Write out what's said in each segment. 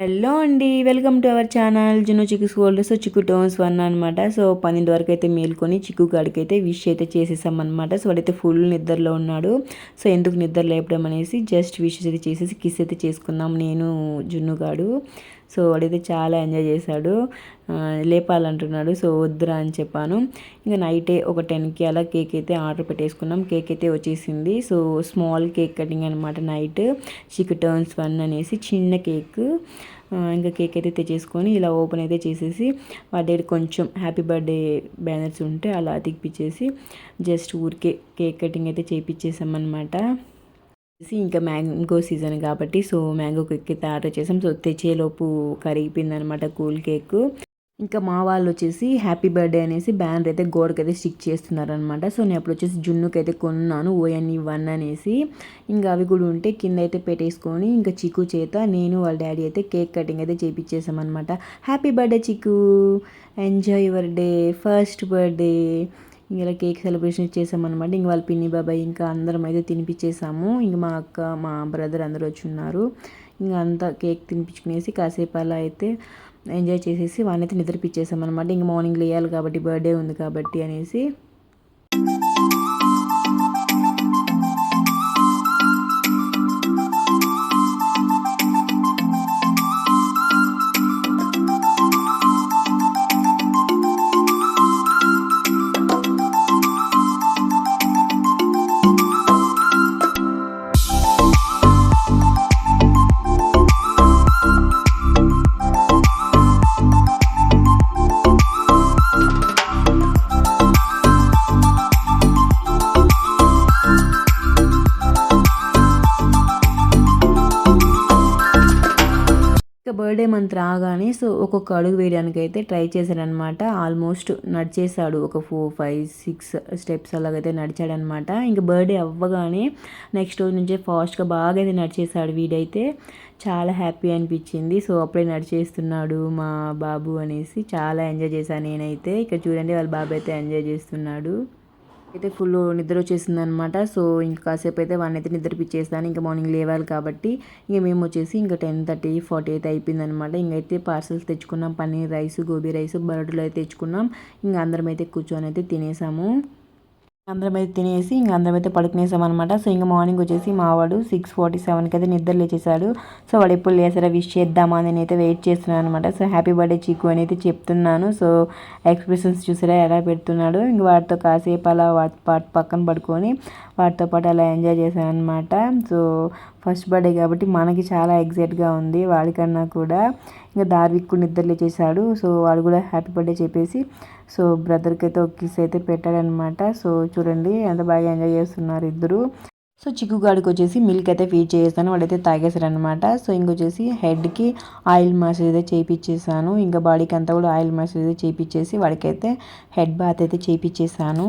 Hello అండి welcome to our channel Junnu Chikku school. So Chikku turns one అనమాట so పన్నెండు వరకు అయితే మేల్కొని చిక్కు గాడికి అయితే విష్ అయితే చేసేసాం అనమాట సో వాడైతే ఫుల్ నిద్రలో ఉన్నాడు. సో ఎందుకు నిద్ర లేపడం అనేసి జస్ట్ విష్ అయితే చేసేసి కిస్ అయితే చేసుకున్నాం నేను జున్నుగాడు. సో వాడైతే చాలా ఎంజాయ్ చేశాడు. లేపాలంటున్నాడు. సో వద్దురా అని చెప్పాను. ఇంకా నైటే ఒక టెన్కి అలా కేక్ అయితే ఆర్డర్ పెట్టేసుకున్నాం. కేక్ అయితే వచ్చేసింది. సో స్మాల్ కేక్ కటింగ్ అనమాట నైట్. చిక్ టర్న్స్ వన్ అనేసి చిన్న కేక్. ఇంకా కేక్ అయితే తెచ్చేసుకొని ఇలా ఓపెన్ అయితే చేసేసి వాడి కొంచెం హ్యాపీ బర్త్డే బ్యానర్స్ ఉంటే అలా తిప్పించేసి జస్ట్ ఊరికే కేక్ కటింగ్ అయితే చేయించేసామన్నమాట ఇంకా మ్యాంగో సీజన్ కాబట్టి సో మ్యాంగో కేక్ అయితే ఆర్డర్ చేసాం. సో తెచ్చేలోపు కరిగిపోయింది అనమాట కూల్ కేక్. ఇంకా మా వాళ్ళు వచ్చేసి హ్యాపీ బర్త్డే అనేసి బ్యానర్ అయితే గోడకి అయితే స్టిక్ చేస్తున్నారనమాట. సో నేను అప్పుడు వచ్చేసి జున్నుకి అయితే కొన్నాను ఓఎన్ఈ వన్ అనేసి. ఇంకా అవి కూడా ఉంటే కింద అయితే పెట్టేసుకొని ఇంకా చిక్కు చేత నేను వాళ్ళ డాడీ అయితే కేక్ కటింగ్ అయితే చేపించేసామన్నమాట happy birthday Chikku! Enjoy your day! First birthday! ఇలా కేక్ సెలబ్రేషన్ చేసామన్నమాట ఇంక వాళ్ళ పిన్ని బాబాయ్ ఇంకా అందరం అయితే తినిపించేసాము ఇంక మా అక్క మా బ్రదర్ అందరూ వచ్చి ఉన్నారు. ఇంకా అంతా కేక్ తినిపించుకునేసి కాసేపు అలా అయితే ఎంజాయ్ చేసేసి వాడినైతే నిద్రపిచ్చేసామన్నమాట. ఇంక మార్నింగ్ లేయాలి కాబట్టి బర్త్డే ఉంది కాబట్టి అనేసి బర్త్డే మంత్ రాగానే సో ఒక్కొక్క అడుగు వేయడానికి అయితే ట్రై చేశాడనమాట. ఆల్మోస్ట్ నడిచేశాడు. ఒక ఫోర్ ఫైవ్ సిక్స్ స్టెప్స్ అలాగైతే నడిచాడనమాట. ఇంకా బర్త్డే అవ్వగానే నెక్స్ట్ రోజు నుంచే ఫాస్ట్గా బాగా అయితే నడిచేశాడు వీడైతే. చాలా హ్యాపీ అనిపించింది. సో అప్పుడే నడిచేస్తున్నాడు మా బాబు అనేసి చాలా ఎంజాయ్ చేశాను నేనైతే. ఇక్కడ చూడండి వాళ్ళ బాబు అయితే ఎంజాయ్ చేస్తున్నాడు. అయితే ఫుల్ నిద్ర వచ్చేసింది అనమాట సో ఇంకా కాసేపు అయితే వాడిని అయితే నిద్రపిచ్చేస్తాను ఇంకా మార్నింగ్ లేవాలి కాబట్టి ఇంక మేము వచ్చేసి ఇంకా టెన్ థర్టీ ఫార్టీ అయితే అయిపోయింది అనమాట ఇంకైతే పార్సల్స్ తెచ్చుకున్నాం. పన్నీర్ రైస్ గోబీ రైస్ బరడులు అయితే తెచ్చుకున్నాం. ఇంకా అందరం అయితే కూర్చొని అయితే తినేసాము. అందరం అయితే తినేసి ఇంక అందరం అయితే పడుకునేసాం అనమాట సో ఇంకా మార్నింగ్ వచ్చేసి మావాడు సిక్స్ ఫార్టీ సెవెన్కి అయితే నిద్ర లేచేసాడు సో వాడు ఎప్పుడు లేసారా విష్ చేద్దామా అని అయితే వెయిట్ చేస్తున్నాను అనమాట సో హ్యాపీ బర్త్డే చీకు అని అయితే చెప్తున్నాను. సో ఎక్స్ప్రెషన్స్ చూసారా? ఎలా పెడుతున్నాడు? ఇంక వాటితో కాసేపు అలా వాటి పక్కన పడుకొని వాటితో పాటు అలా ఎంజాయ్ చేశాను అనమాట సో ఫస్ట్ బర్త్డే కాబట్టి మనకి చాలా ఎగ్జైట్గా ఉంది వాడికన్నా కూడా. ఇంకా దార్విక్ నిద్రలే చేశాడు సో వాడు కూడా హ్యాపీ బర్త్డే చెప్పేసి సో బ్రదర్కి అయితే ఒక కిస్ అయితే పెట్టాడనమాట. సో చూడండి ఎంత బాగా ఎంజాయ్ చేస్తున్నారు ఇద్దరు. సో చిక్కుగాడికి వచ్చేసి మిల్క్ అయితే ఫీడ్ చేసాను వాడైతే తాగేశాడు అనమాట సో ఇంకొచ్చేసి హెడ్కి ఆయిల్ మసాజ్ అయితే చేయించేసాను ఇంకా బాడీకి అంతా కూడా ఆయిల్ మసాజ్ అయితే చేయించేసి వాడికైతే హెడ్ బాత్ అయితే చేయించేసాను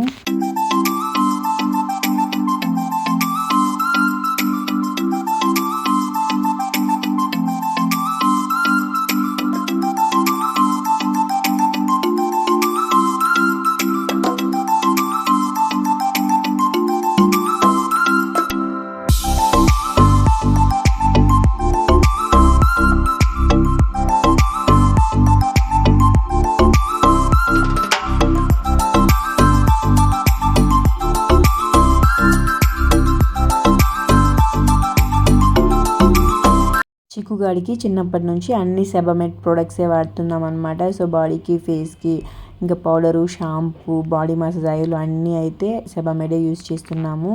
గాడికి చిన్నప్పటి నుంచి అన్ని సెబమెట్ ప్రొడక్ట్సే వాడుతున్నాం అనమాట సో బాడీకి ఫేస్కి ఇంకా powder shampoo body massage oil అన్నీ అయితే సెబమెడే యూజ్ చేస్తున్నాము.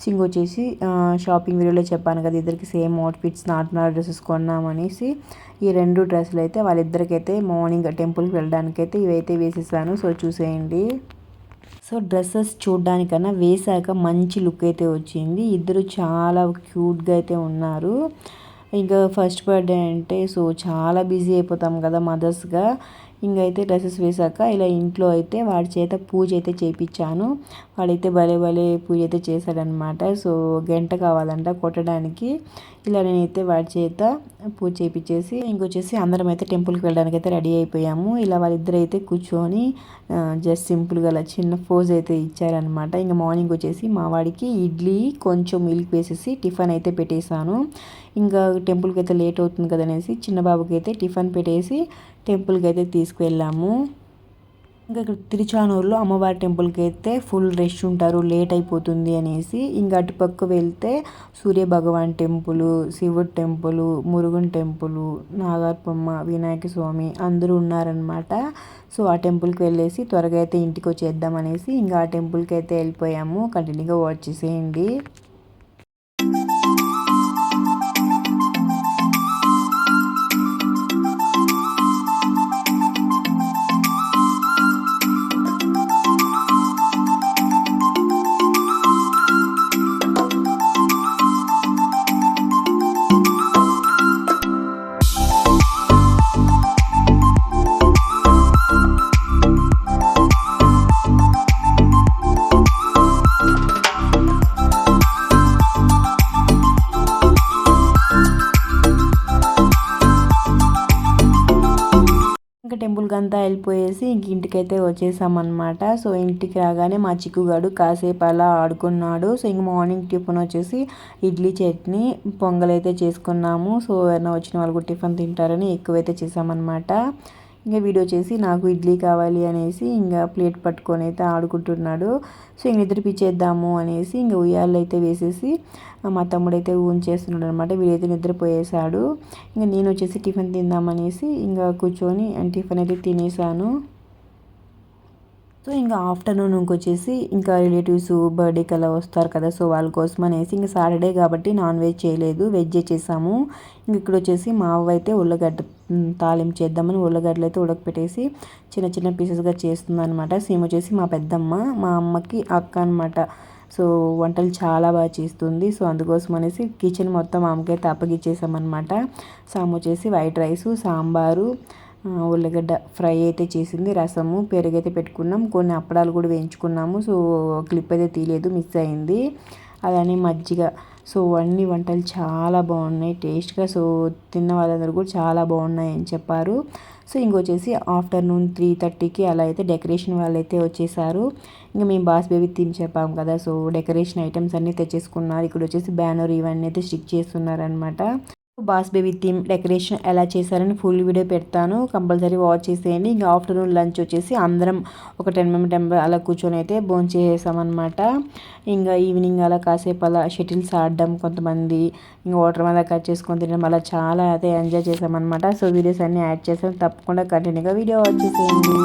సో ఇంకొచ్చేసి షాపింగ్ వీడియోలో చెప్పాను కదా ఇద్దరికి సేమ్ అవుట్ఫిట్స్ నార్మల్ డ్రెస్సెస్ కొన్నామనేసి ఈ రెండు డ్రెస్సులు అయితే వాళ్ళిద్దరికైతే మార్నింగ్ టెంపుల్కి వెళ్ళడానికైతే ఇవైతే వేసేసాను. సో చూసేయండి. సో డ్రెస్సెస్ చూడ్డానికన్నా వేసాక మంచి లుక్ అయితే వచ్చింది. ఇద్దరు చాలా క్యూట్గా అయితే ఉన్నారు. ఇంకా ఫస్ట్ బర్త్డే అంటే సో చాలా బిజీ అయిపోతాం కదా మదర్స్గా. ఇంకైతే డ్రెస్సెస్ వేశాక ఇలా ఇంట్లో అయితే వాడి చేత పూజ అయితే చేయించాను వాడైతే భలే భలే పూజ అయితే చేశాడనమాట సో గంట కావాలంట కొట్టడానికి. ఇలా నేనైతే వాడి చేత పూజ చేయించేసి ఇంకొచ్చేసి అందరం అయితే టెంపుల్కి వెళ్ళడానికి అయితే రెడీ అయిపోయాము. ఇలా వాళ్ళిద్దరు అయితే కూర్చొని జస్ట్ సింపుల్గా అలా చిన్న ఫోజ్ అయితే ఇచ్చారనమాట ఇంకా మార్నింగ్ వచ్చేసి మా వాడికి ఇడ్లీ కొంచెం మిల్క్ వేసేసి టిఫిన్ అయితే పెట్టేశాను. ఇంకా టెంపుల్కి అయితే లేట్ అవుతుంది కదనేసి చిన్న బాబుకి అయితే టిఫిన్ పెట్టేసి టెంపుల్కి అయితే తీసుకువెళ్ళాము. ఇంకా ఇక్కడ తిరుచానూరులో అమ్మవారి టెంపుల్కి అయితే ఫుల్ రష్ ఉంటారు లేట్ అయిపోతుంది అనేసి. ఇంకా అటుపక్క వెళ్తే సూర్య భగవాన్ టెంపుల్ శివుడు టెంపుల్ మురుగన్ టెంపుల్ నాగార్పమ్మ వినాయక స్వామి అందరూ ఉన్నారనమాట సో ఆ టెంపుల్కి వెళ్ళేసి త్వరగా అయితే ఇంటికి వచ్చేద్దాం అనేసి ఇంకా ఆ టెంపుల్కి అయితే వెళ్ళిపోయాము. కంటిన్యూగా వాచ్ చేసేయండి. ఇంకా టెంపుల్కి అంతా వెళ్ళిపోయేసి ఇంక ఇంటికైతే వచ్చేసామన్నమాట. సో ఇంటికి రాగానే మా చిక్కుగాడు కాసేపు అలా ఆడుకున్నాడు. సో ఇంక మార్నింగ్ టిఫిన్ వచ్చేసి ఇడ్లీ చట్నీ పొంగల్ అయితే చేసుకున్నాము. సో ఎవరైనా వచ్చిన వాళ్ళు టిఫిన్ తింటారని ఎక్కువైతే చేసామన్నమాట. ఇంకా వీడియో చేసి నాకు ఇడ్లీ కావాలి అనేసి ఇంకా ప్లేట్ పట్టుకొని అయితే ఆడుకుంటున్నాడు. సో ఇంక నిద్రపిచ్చేద్దాము అనేసి ఇంకా ఉయ్యాలు అయితే వేసేసి మా తమ్ముడు అయితే ఊంచేస్తున్నాడు అనమాట వీడైతే నిద్రపోయేశాడు. ఇంకా నేను వచ్చేసి టిఫిన్ తిందామనేసి ఇంకా కూర్చొని టిఫిన్ అయితే తినేసాను సో ఇంకా ఆఫ్టర్నూన్ ఇంకొచ్చేసి ఇంకా రిలేటివ్స్ బర్త్డేకి అలా వస్తారు కదా సో వాళ్ళ కోసం అనేసి ఇంకా సాటర్డే కాబట్టి నాన్ వెజ్ చేయలేదు వెజ్ చేసాము. ఇంక ఇక్కడ వచ్చేసి మా అవ్వ అయితే ఉల్లగడ్డ తాలింపు చేద్దామని ఉల్లగడ్డలు అయితే ఉడకపెట్టేసి చిన్న చిన్న పీసెస్గా చేస్తుందనమాట సేమ్ వచ్చేసి మా పెద్దమ్మ మా అమ్మకి అక్క అనమాట సో వంటలు చాలా బాగా చేస్తుంది. సో అందుకోసం అనేసి కిచెన్ మొత్తం ఆమెకైతే అప్పగిచ్చేసామన్నమాట. సామ్ వచ్చేసి వైట్ రైసు సాంబారు ఉల్లిగడ్డ ఫ్రై అయితే చేసింది రసము పెరుగు అయితే పెట్టుకున్నాం. కొన్ని అప్పడాలు కూడా వేయించుకున్నాము సో క్లిప్ అయితే తీయలేదు మిస్ అయింది. అలానే మజ్జిగ. సో అన్ని వంటలు చాలా బాగున్నాయి టేస్ట్గా. సో తిన్న వాళ్ళందరూ కూడా చాలా బాగున్నాయి అని చెప్పారు. సో ఇంకొచ్చేసి ఆఫ్టర్నూన్ త్రీ థర్టీకి అలా అయితే డెకరేషన్ వాళ్ళు అయితే వచ్చేసారు. ఇంకా మేము బాస్ బేబీ థీమ్ చెప్పాం కదా సో డెకరేషన్ ఐటమ్స్ అన్నీ తెచ్చేసుకున్నారు. ఇక్కడ వచ్చేసి బ్యానర్ ఇవన్నీ అయితే స్టిక్ చేస్తున్నారనమాట బాస్ బేబీ థీమ్ డెకరేషన్ ఎలా చేశారని ఫుల్ వీడియో పెడతాను. కంపల్సరీ వాచ్ చేసేయండి. ఇంకా ఆఫ్టర్నూన్ లంచ్ వచ్చేసి అందరం ఒక టెన్ మెంబర్ టెంబర్ అలా కూర్చొని అయితే భోజనం చేసేసామన్నమాట. ఇంకా ఈవినింగ్ అలా కాసేపు అలా షటిల్స్ ఆడడం కొంతమంది ఇంకా వాటర్ మీద కట్ చేసుకొని తినడం అలా చాలా అయితే ఎంజాయ్ చేసామన్నమాట. సో వీడియోస్ అన్నీ యాడ్ చేసాం తప్పకుండా కంటిన్యూగా వీడియో వాచ్ చేసేయండి.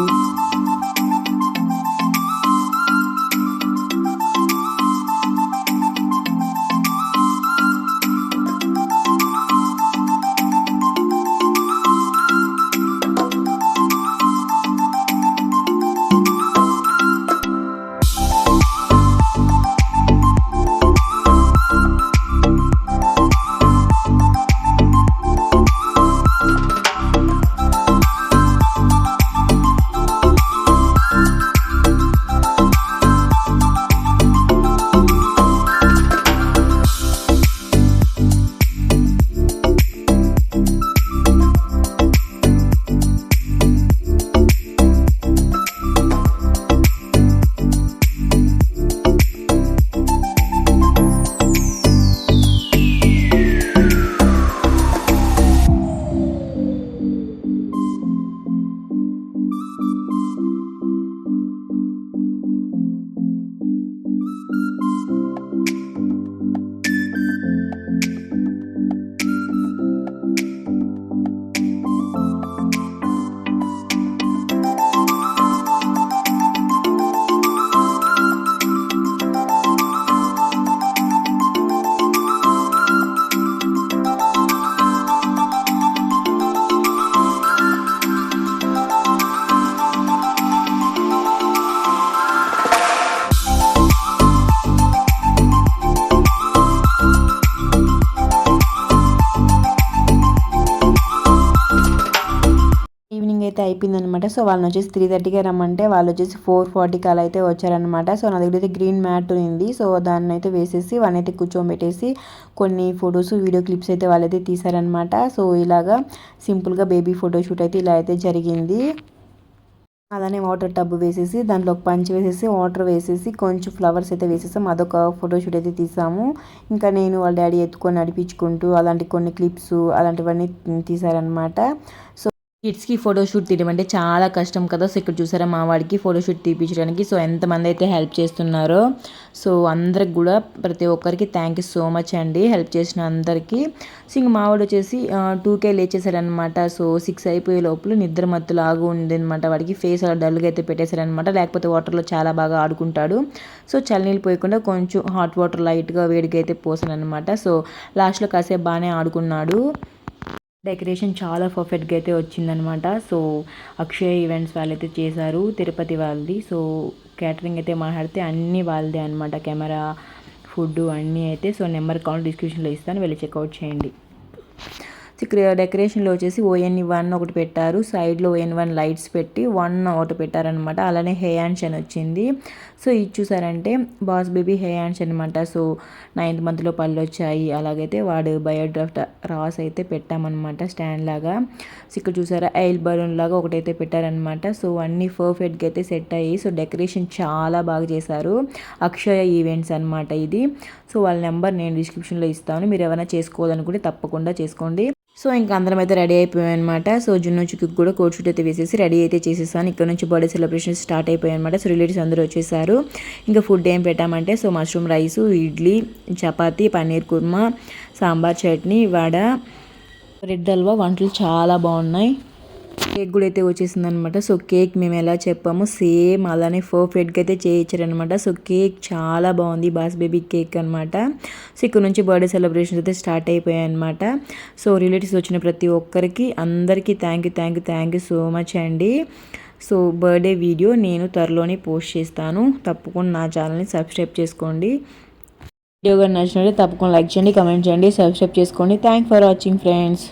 అనమాట సో వాళ్ళని వచ్చేసి త్రీ థర్టీకే రమ్మంటే వాళ్ళు వచ్చేసి ఫోర్ ఫార్టీకి అలా అయితే వచ్చారనమాట సో నా దగ్గర అయితే గ్రీన్ మ్యాట్ ఉంది. సో దాన్ని అయితే వేసేసి వాళ్ళని అయితే కూర్చోబెట్టేసి కొన్ని ఫొటోస్ వీడియో క్లిప్స్ అయితే వాళ్ళైతే తీశారనమాట సో ఇలాగా సింపుల్గా బేబీ ఫోటోషూట్ అయితే ఇలా అయితే జరిగింది. అలానే వాటర్ టబ్ వేసేసి దాంట్లో ఒక పంచ్ వేసేసి వాటర్ వేసేసి కొంచెం ఫ్లవర్స్ అయితే వేసేసాం. అదొక ఫోటోషూట్ అయితే తీసాము. ఇంకా నేను వాళ్ళ డాడీ ఎత్తుకొని నడిపించుకుంటూ అలాంటి కొన్ని క్లిప్స్ అలాంటివన్నీ తీసారనమాట సో కిడ్స్కి ఫోటోషూట్ తీయడం అంటే చాలా కష్టం కదా. సో ఇక్కడ చూసారా మా వాడికి ఫోటోషూట్ తీపించడానికి సో ఎంతమంది అయితే హెల్ప్ చేస్తున్నారో. సో అందరికి కూడా ప్రతి ఒక్కరికి థ్యాంక్ యూ సో మచ్ అండి. హెల్ప్ చేసిన అందరికీ. సో ఇంక మావాడు వచ్చేసి టూకే లేచేసాడనమాట. సో సిక్స్ అయిపోయే లోపల నిద్ర మత్తులాగా ఉందనమాట. వాడికి ఫేస్ అలా డల్గా అయితే పెట్టేశారనమాట లేకపోతే వాటర్లో చాలా బాగా ఆడుకుంటాడు. సో చల్లనీళ్ళు పోయకుండా కొంచెం హాట్ వాటర్ లైట్గా వేడిగా అయితే పోసానమాట సో లాస్ట్లో కాసేపు బాగానే ఆడుకున్నాడు. డెకరేషన్ చాలా పర్ఫెక్ట్గా అయితే వచ్చిందనమాట. సో అక్షయ్ ఈవెంట్స్ వాళ్ళైతే చేశారు తిరుపతి వాళ్ళది. సో క్యాటరింగ్ అయితే మాట్లాడితే అన్నీ వాళ్ళదే అనమాట. కెమెరా ఫుడ్ అన్నీ అయితే. సో నెంబర్ కాల్ డిస్క్రిప్షన్లో ఇస్తాను వెళ్ళి చెక్అవుట్ చేయండి. డెకరేషన్లో వచ్చేసి ఓఎన్ వన్ ఒకటి పెట్టారు. సైడ్లో ఓఎన్ వన్ లైట్స్ పెట్టి వన్ ఒకటి పెట్టారనమాట అలానే హే హ్యాండ్స్ అని వచ్చింది. సో ఇది చూసారంటే బాస్ బేబీ హే హ్యాండ్స్ అనమాట సో నైన్త్ మంత్లో పళ్ళు వచ్చాయి. అలాగైతే వాడు బయోడ్రాఫ్ట్ రాస్ అయితే పెట్టామన్నమాట స్టాండ్ లాగా. సో ఇక్కడ చూసారా ఎయిల్ బలూన్ లాగా ఒకటైతే పెట్టారనమాట సో అన్నీ పర్ఫెక్ట్గా అయితే సెట్ అయ్యి సో డెకరేషన్ చాలా బాగా చేశారు. అక్షయ ఈవెంట్స్ అనమాట ఇది. సో వాళ్ళ నెంబర్ నేను డిస్క్రిప్షన్లో ఇస్తాను. మీరు ఏమైనా చేసుకోవాలనుకుంటే తప్పకుండా చేసుకోండి. సో ఇంకా అందరం అయితే రెడీ అయిపోయాయి అనమాట సో జున్ను చుక్కి కూడా కోట్ షూట్ అయితే వేసేసి రెడీ అయితే చేసేసాను. ఇక్కడ నుంచి బర్త్డే సెలబ్రేషన్ స్టార్ట్ అయిపోయాయి అనమాట సో రిలేటివ్స్ అందరూ వచ్చేసారు. ఇంకా ఫుడ్ ఏం పెట్టామంటే so mushroom rice idli chapati paneer kurma sambar chutney vada red halwa వంటలు చాలా బాగున్నాయి. కేక్ కూడా అయితే వచ్చేసింది అనమాట సో కేక్ మేము ఎలా చెప్పాము సేమ్ అలానే పర్ఫెక్ట్గా అయితే చేయించారనమాట. సో కేక్ చాలా బాగుంది. బాస్ బేబీ కేక్ అనమాట. సో ఇక్కడ నుంచి బర్త్డే సెలబ్రేషన్స్ అయితే స్టార్ట్ అయిపోయాయి అనమాట సో రిలేటివ్స్ వచ్చిన ప్రతి ఒక్కరికి అందరికీ thank you thank you thank you so much అండి. సో బర్త్డే వీడియో నేను త్వరలోనే పోస్ట్ చేస్తాను. తప్పకుండా నా ఛానల్ని సబ్స్క్రైబ్ చేసుకోండి. వీడియో కానీ నచ్చినట్లయితే తప్పకుండా లైక్ చేయండి కమెంట్ చేయండి సబ్స్క్రైబ్ చేసుకోండి. Thank for watching friends